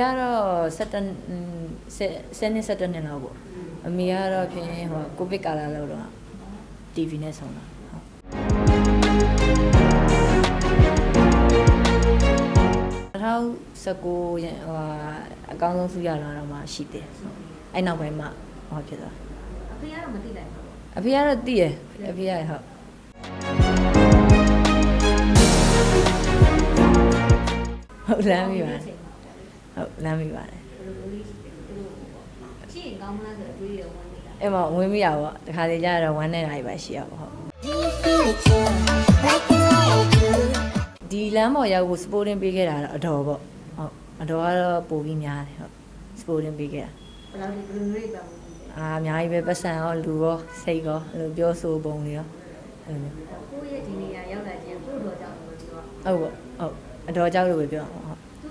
ကတော့17อืม10နှစ်17နှစ်လောက်ပေါ့အမေကတော့ဖြင့်ဟိုကိုဗစ်ကာလလောက်တော့ TV နဲ့ဆုံးတာဟုတ်2019ရန်ဟိုအကောင်းဆုံးစုရလာတော့မှရှိတယ်ဟုတ်အဲ့နောက်ပိုင်းမှဟောဖြစ်သွားအဖေကတော့မသိလိုက်ဘူးအဖေကတော့တည်ရအဖေကဟုတ်ဟုတ်လမ်းပြီပါ ဟုတ်လမ်းပြီပါတယ်ဘယ်လိုလုပ်လေးရှိတယ်သူတို့ရှိရင်ကောင်းမလားဆိုတော့တွေးရဝင်နေတာအဲ့မှာဝင်မိရပါတခါတလေကျတော့ဝမ်းနေတာတွေပါရှိရပါဟုတ် Do you feel it too? Like the way I do. ဒီလမ်းပေါ်ရောက်ဖို့ sporting ပေးခဲ့တာတော့အတော်ပေါ့ဟုတ်အတော်ကတော့ပိုပြီးများတယ်ဟုတ် sporting ပေးခဲ့တာဘယ်လောက်ဒီဘယ်လိုမျိုးပဲဝင်နေတယ်အာအများကြီးပဲပတ်စံရောလူရောစိတ်ရောအဲ့လိုပြောဆိုပုံတွေရောအဲ့လိုမျိုးကိုယ့်ရဲ့ဒီနေရာရောက်လာခြင်းကိုယ့်တော်ကြောင့်လို့ပြောဟုတ်ပေါ့ဟုတ်အတော်ကြောက်လို့ပဲပြောအောင်